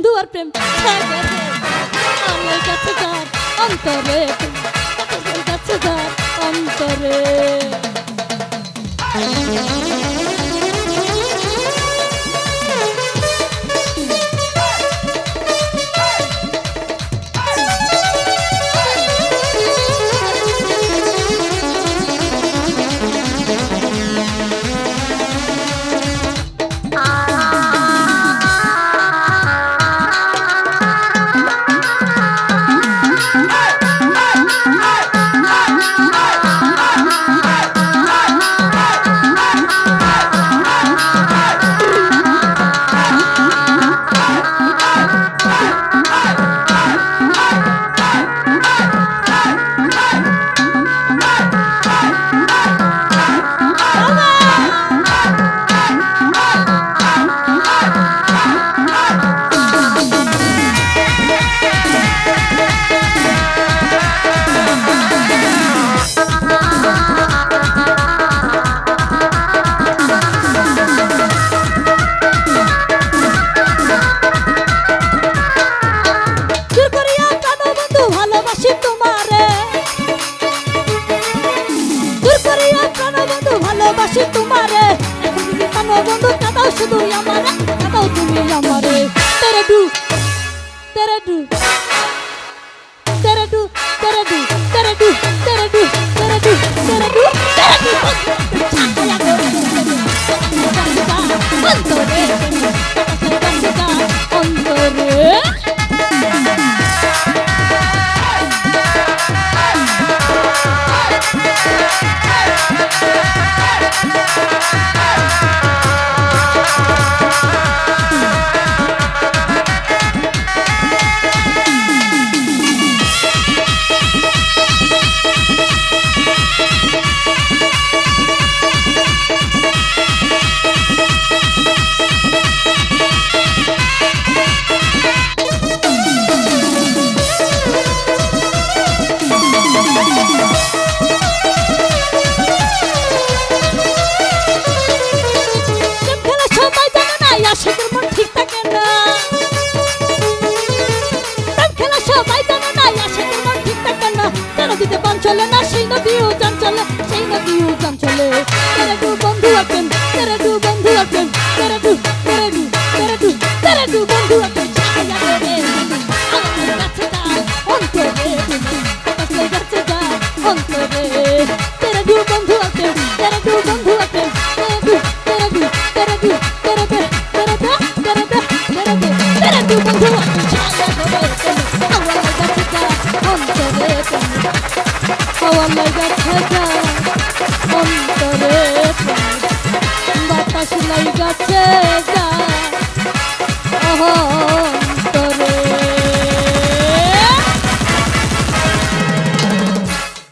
বন্ধু আর প্রেম আমার কাছে যার অন্তরে কাছে যার অন্তরে। atau তুমি আমারে তেরাডু তেরাডু তেরাডু তেরাডু তেরাডু তেরাডু তেরাডু তেরাডু তেরাডু নদীতে পান চলে না, সেই নদীও চান চলে সেই নদীও চান চলে তেরে দু বন্ধু আছেন তেরে দু বন্ধু আছেন আছে